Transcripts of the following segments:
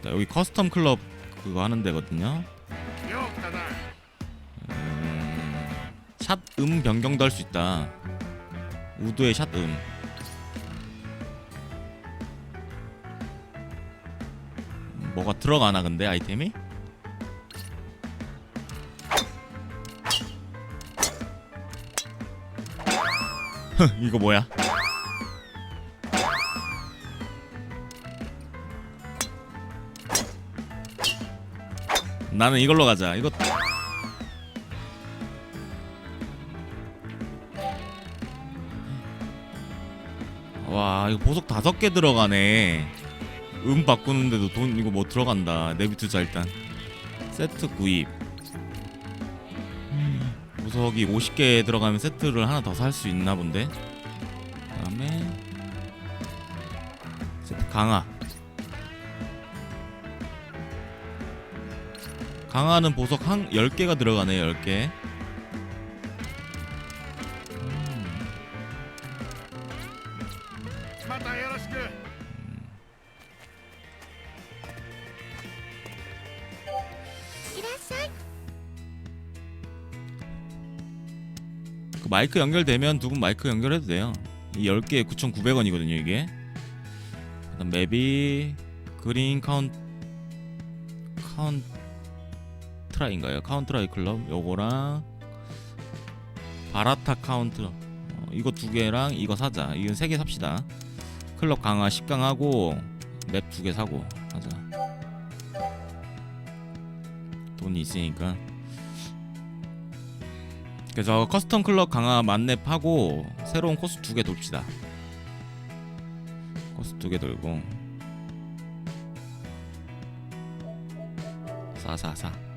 봅시다. 여기 커스텀 클럽 그거 하는 데거든요. 음, 샷음 변경도 할 수 있다. 우드의 샷음. 음, 뭐가 들어가나 근데 아이템이? 이거 뭐야? 나는 이걸로 가자. 이거 와 이거 보석 다섯 개 들어가네. 음 바꾸는데도 돈 이거 뭐 들어간다. 내비 투자 일단 세트 구입. 음, 보석이 50개 들어가면 세트를 하나 더 살 수 있나 본데? 그다음에 세트 강화 강화하는 보석 한 10개가 들어가네요 10개. 그 마이크 연결되면 두 분 마이크 연결해도 돼요. 이 10개에 9,900원이거든요 이게. 그 맵이 그린 카운 카운 트라인가요? 카운트라이 클럽 요거랑 바라타 카운트 어, 이거 두 개랑 이거 사자. 이건 세 개 삽시다. 클럽 강화 10강 하고 맵 두 개 사고 하자. 돈이 있으니까. 그래서 커스텀 클럽 강화 만렙 하고 새로운 코스 두 개 돕시다. 코스 두 개 돌고 444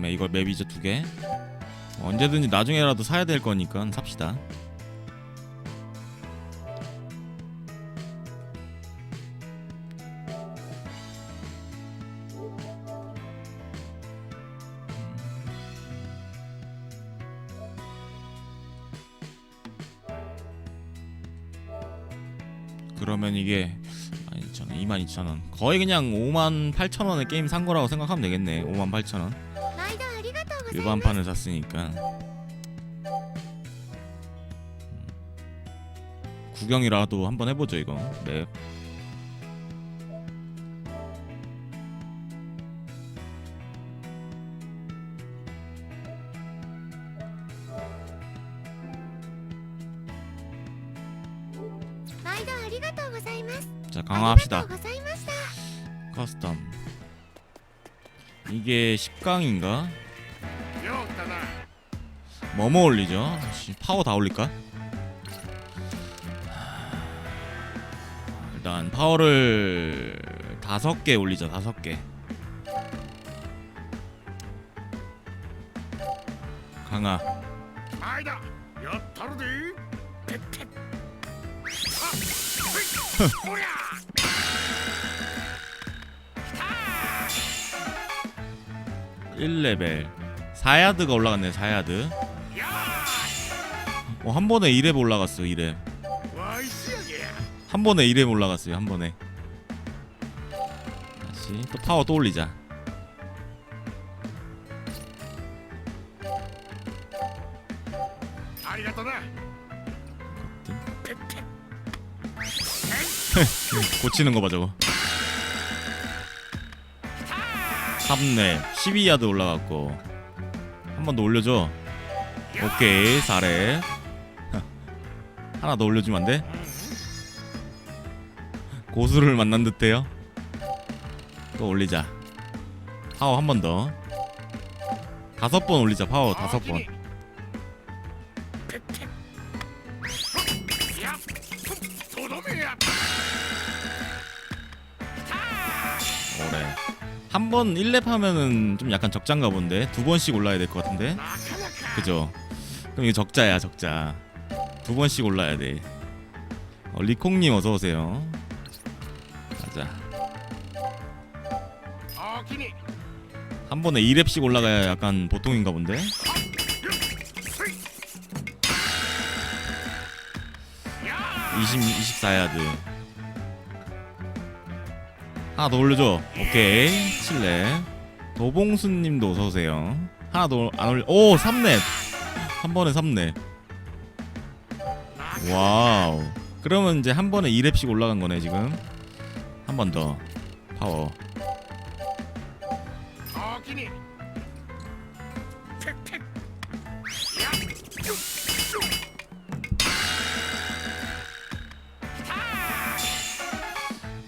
다음에 이거 맵 이제 두 개. 언제든지 나중에라도 사야 될 거니까 삽시다. 그러면 이게 12,000원, 22,000원. 거의 그냥 58,000원에 게임 산 거라고 생각하면 되겠네. 58,000원. 일반판을 샀으니까 음. 구경이라도 한번 해보죠 이거 맵 자, 강화합시다. 커스텀. 이게 10강인가? 뭐뭐 올리죠? 파워 다 올릴까? 일단 파워를 다섯 개 올리자 다섯 개. 강아. 일레벨. 4야드가 올라갔네 4야드. 어, 한 번에 1렙 올라갔어 1렙 한 번에 1렙 올라갔어요 한 번에. 다시 또 파워 또 올리자. 고치는 거 봐 저거. 3렙 12야드 올라갔고. 한 번 더 올려줘. 오케이 4렙 하나 더 올려주면 안 돼? 고수를 만난 듯해요? 또 올리자. 파워 한 번 더. 다섯 번 올리자 파워 다섯 번 한 번 1렙 하면은 좀 약간 적장가 본데 두 번씩 올라야 될 것 같은데? 그죠? 그럼 이거 적자야 적자. 두 번씩 올라야 돼. 어, 리콩님 어서오세요. 가자. 한 번에 2렙씩 올라가야 약간 보통인가 본데? 이십 24야드. 하나 더 올려줘. 오케이. 칠레. 도봉수님도 어서 오세요. 하나 더 안 올려. 오 3렙. 한 번에 3렙. 와우. 그러면 이제 한 번에 2렙씩 올라간 거네 지금. 한 번 더. 파워.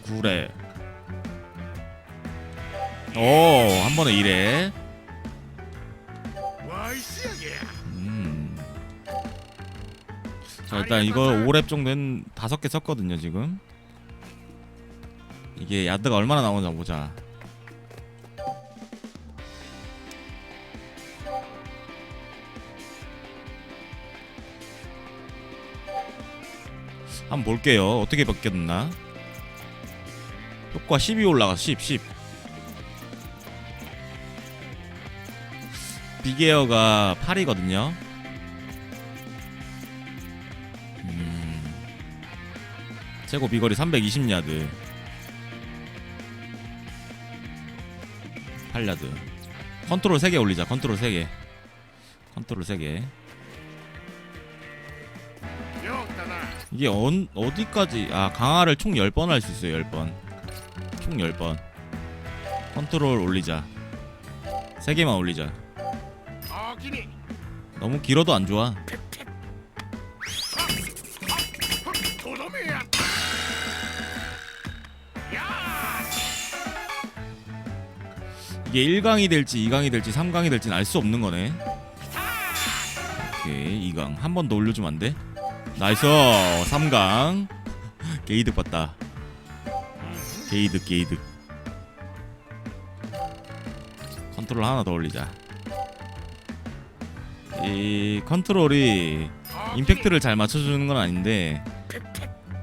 구레 오 한 번에 2렙. 와이시하게 음. 자 일단 이거 5렙 정도는 다섯 개 썼거든요 지금. 이게 야드가 얼마나 나오나 보자. 한번 볼게요. 어떻게 바뀌었나? 효과 10이 올라가 10 10. 비게어가 8이거든요. 음. 최고 비거리 320야드. 8야드. 컨트롤 3개 올리자. 컨트롤 3개. 컨트롤 3개. 여기다나 이게 언, 어디까지 아 강화를 총 10번 할 수 있어요 10번 총 10번 컨트롤 올리자 3개만 올리자 너무 길어도 안 좋아. 이게 1강이 될지 2강이 될지 3강이 될지는 알 수 없는 거네. 오케이 2강. 한 번 더 올려주면 안 돼? 나이스. 3강. 게이득 봤다. 게이득 게이득. 컨트롤 하나 더 올리자 이 컨트롤이 임팩트를 잘 맞춰주는 건 아닌데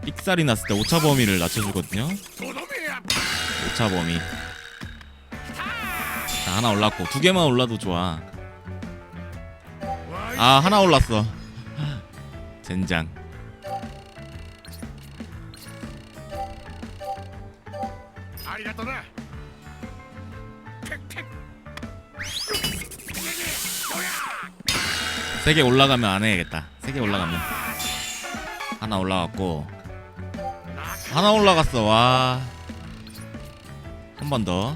삑살이 났을 때 오차 범위를 낮춰주거든요. 오차 범위. 자 하나 올랐고 두 개만 올라도 좋아. 아 하나 올랐어. 젠장 세개 올라가면 안 해야겠다. 세 개 올라가면. 하나 올라갔고. 하나 올라갔어. 와. 한 번 더.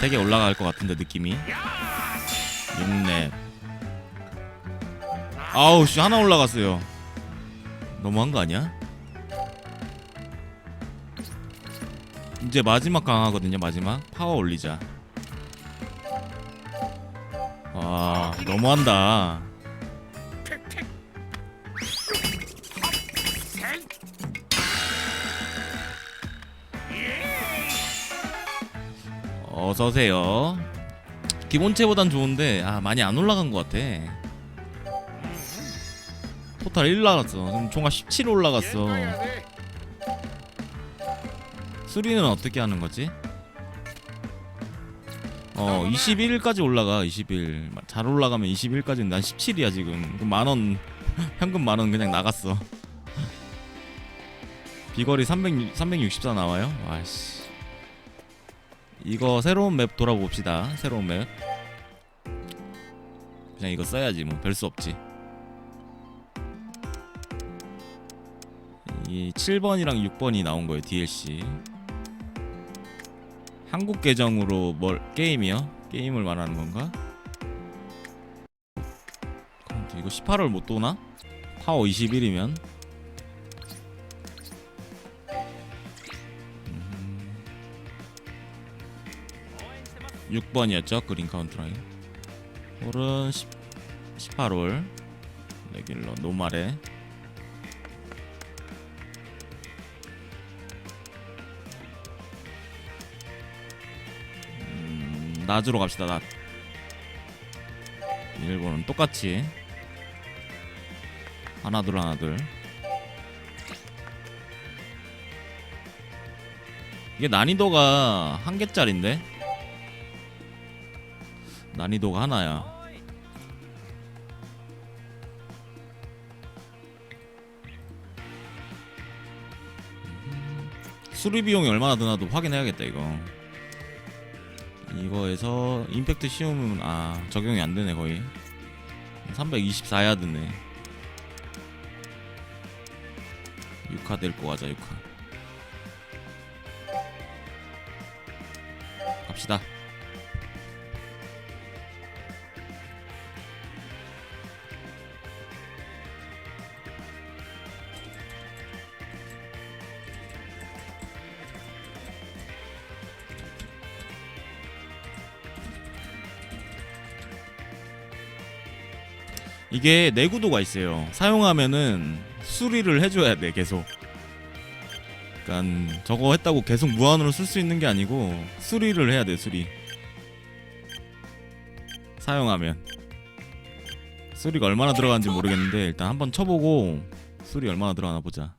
세 개 올라갈 것 같은데 느낌이? 6렙. 아우 씨 하나 올라갔어요. 너무한 거 아니야? 이제 마지막 강화거든요 마지막. 파워 올리자. 와 너무한다. 어서오세요. 기본체보단 좋은데 아 많이 안 올라간 것 같아. 토탈 1 나갔어. 지금 총합 17 올라갔어 수리는 어떻게 하는 거지? 어 21까지 올라가 21. 잘 올라가면 21까지는 난 17이야 지금. 만원 현금 만원 그냥 나갔어. 비거리 300 364 나와요. 와씨. 이거 새로운 맵 돌아봅시다. 새로운 맵. 그냥 이거 써야지 뭐 별 수 없지. 이 7번이랑 6번이 나온 거예요 DLC. 한국 계정으로 뭘 게임이요? 게임을 말하는 건가? 이거 18월 못 도나? 파워 21이면 음. 6번이었죠 그린 카운트라인 홀은 10, 18홀 레귤러 노말에 낮으로 갑시다 낮 일본은 똑같이 하나 둘 하나 둘 이게 난이도가 한 개짜리인데 난이도가 하나야. 수리 비용이 얼마나 드나도 확인해야겠다 이거. 이거에서 임팩트 씌우면 아 적용이 안 되네 거의. 324야드네. 6카 데리고 가자 6카. 갑시다. 이게 내구도가 있어요. 사용하면은 수리를 해줘야 돼 계속. 그러니까 저거 했다고 계속 무한으로 쓸 수 있는 게 아니고 수리를 해야 돼 수리. 사용하면 수리가 얼마나 들어가는지 모르겠는데 일단 한번 쳐보고 수리 얼마나 들어가나 보자.